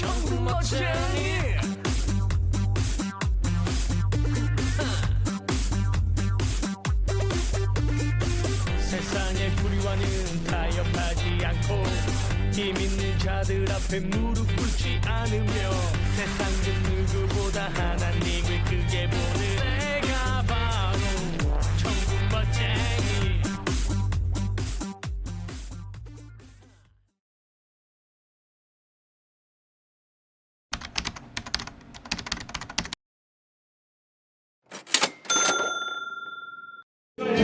천국 멋쟁이 세상의 불의와는 타협하지 않고 힘 있는 자들 앞에 무릎 꿇지 않으며 세상 그 누구보다 하나님을 크게 보는 내가 바로 천국 멋쟁이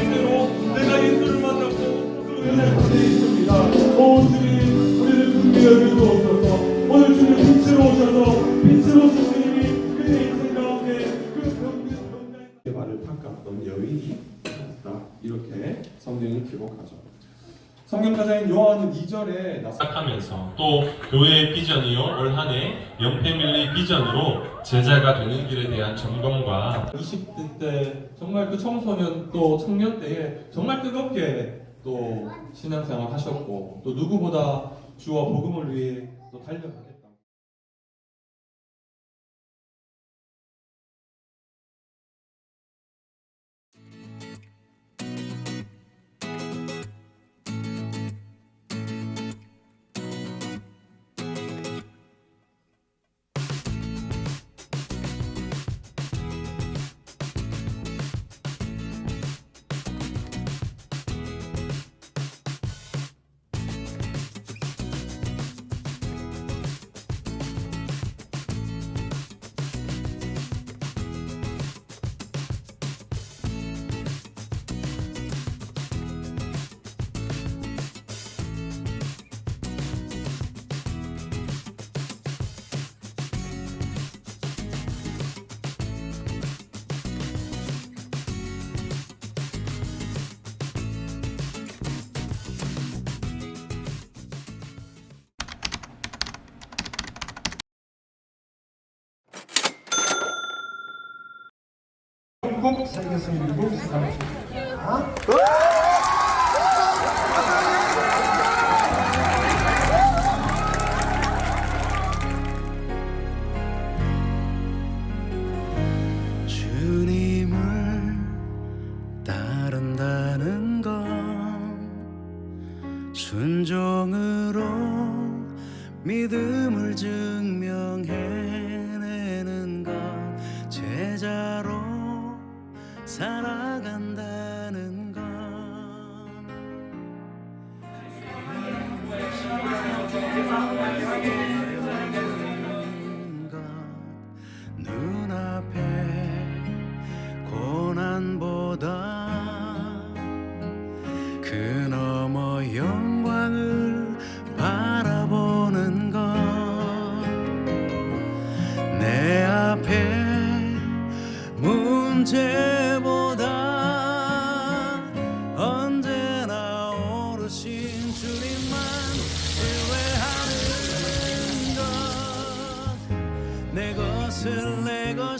그. 이렇게 성경이 기록하죠. 성경 가자인 요한은 2절에 나 시작하면서 또 교회의 비전이요 올 한해 영패밀리 비전으로 제자가 되는 길에 대한 점검과 20대 때 정말 그 청소년 또 청년 때에 정말 뜨겁게 또 신앙생활 하셨고 또 누구보다 주와 복음을 위해 또 달려가겠 다. 꼭 살겠습니다. 미국 사람.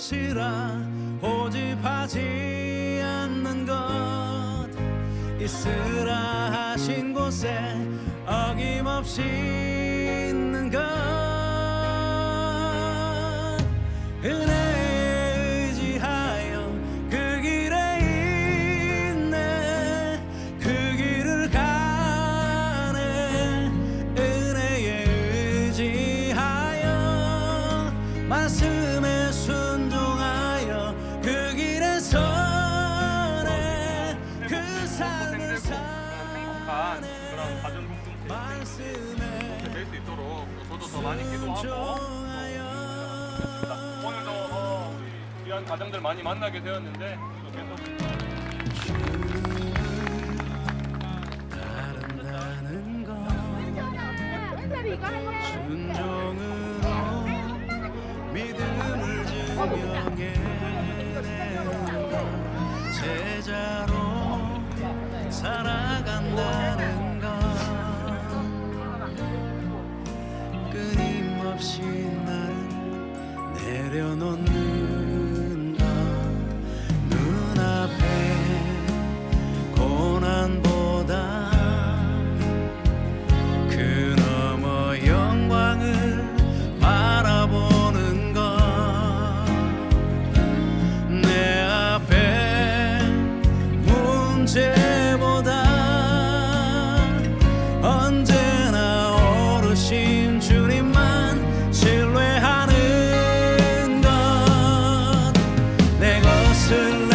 것이라 고집하지 않는 것. 있으라 하신 곳에 어김없이 더 많이 기도하고. 순종하여 오늘도 어, 우리 귀한 가정들 많이 만나게 되었는데 또 계속 제자로 살아간다는 내려놓는 To.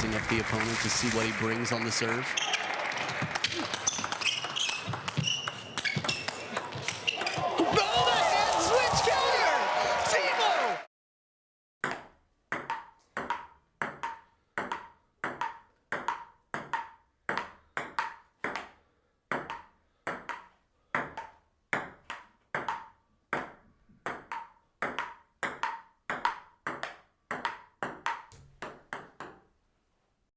sizing up the opponent to see what he brings on the serve.